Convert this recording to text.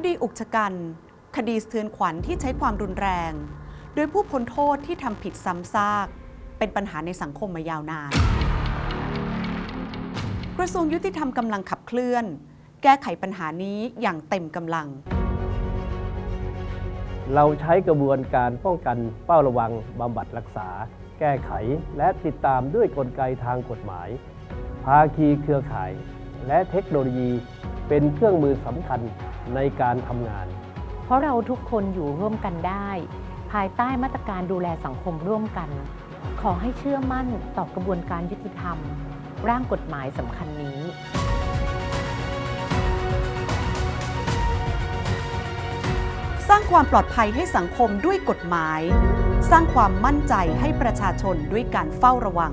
คดีอุกชะกัน คดีสะเทือนขวัญที่ใช้ความรุนแรง โดยผู้พ้นโทษที่ทำผิดซ้ำซาก เป็นปัญหาในสังคมมายาวนาน กระทรวงยุติธรรมกำลังขับเคลื่อน แก้ไขปัญหานี้อย่างเต็มกำลัง เราใช้กระบวนการป้องกันเฝ้าระวังบำบัดรักษา แก้ไขและติดตามด้วยกลไกทางกฎหมาย ภาคีเครือข่าย และเทคโนโลยีเป็นเครื่องมือสำคัญ ในการทำงาน เพราะเราทุกคนอยู่ร่วมกันได้ ภายใต้มาตรการดูแลสังคมร่วมกัน ขอให้เชื่อมั่นต่อกระบวนการยุติธรรม ร่างกฎหมายสำคัญนี้สร้างความปลอดภัยให้สังคมด้วยกฎหมาย สร้างความมั่นใจให้ประชาชนด้วยการเฝ้าระวัง